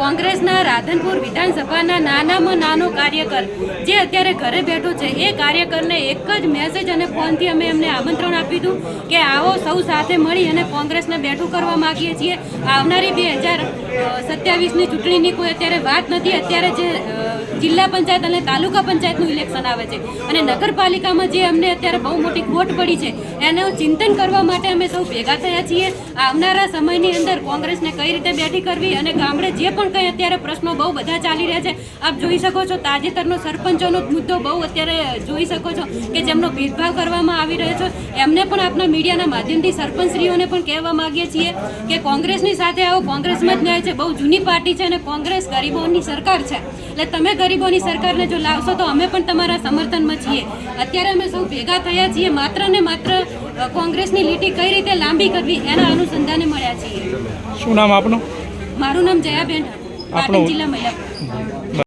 કોંગ્રેસના રાધનપુર વિધાનસભાના નાનામાં નાનો કાર્યકર જે અત્યારે ઘરે બેઠો છે, એ કાર્યકરને એક જ મેસેજ અને ફોનથી અમે એમને આમંત્રણ આપી હતું કે આવો સૌ સાથે મળી અને કોંગ્રેસને બેઠું કરવા માગીએ છીએ. આવનારી બે હજાર સત્યાવીસની ચૂંટણીની કોઈ અત્યારે વાત નથી. અત્યારે જે જિલ્લા પંચાયત અને તાલુકા પંચાયતનું ઇલેક્શન આવે છે અને નગરપાલિકામાં જે અમને અત્યારે બહુ મોટી ખોટ પડી છે, એનું ચિંતન કરવા માટે અમે સૌ ભેગા થયા છીએ. આવનારા સમયની અંદર કોંગ્રેસને કઈ રીતે બેઠી કરવી અને ગામડે જે પણ કંઈ અત્યારે પ્રશ્નો બહુ બધા ચાલી રહ્યા છે, આપ જોઈ શકો છો તાજેતરનો સરપંચોનો મુદ્દો બહુ અત્યારે જોઈ શકો છો કે જેમનો ભેદભાવ કરવામાં આવી રહ્યો છે. એમને પણ આપણા મીડિયાના માધ્યમથી સરપંચશ્રીઓને પણ કહેવા માગીએ છીએ કે કોંગ્રેસની સાથે આવો, કોંગ્રેસમાં જ ન્યાય છે. બહુ જૂની પાર્ટી છે અને કોંગ્રેસ ગરીબોની સરકાર છે. એટલે તમે ગરીબોની સરકારને જો લાવશો તો અમે પણ તમારા સમર્થનમાં છીએ. અત્યારે અમે સૌ ભેગા થયા છીએ, માત્ર ને માત્ર કોંગ્રેસની લીટી કઈ રીતે લાંબી કરવી એના અનુસંધાને મળ્યા છીએ. શું નામ આપનું? મારું નામ જયાબેન પાટણ જિલ્લા મહિલા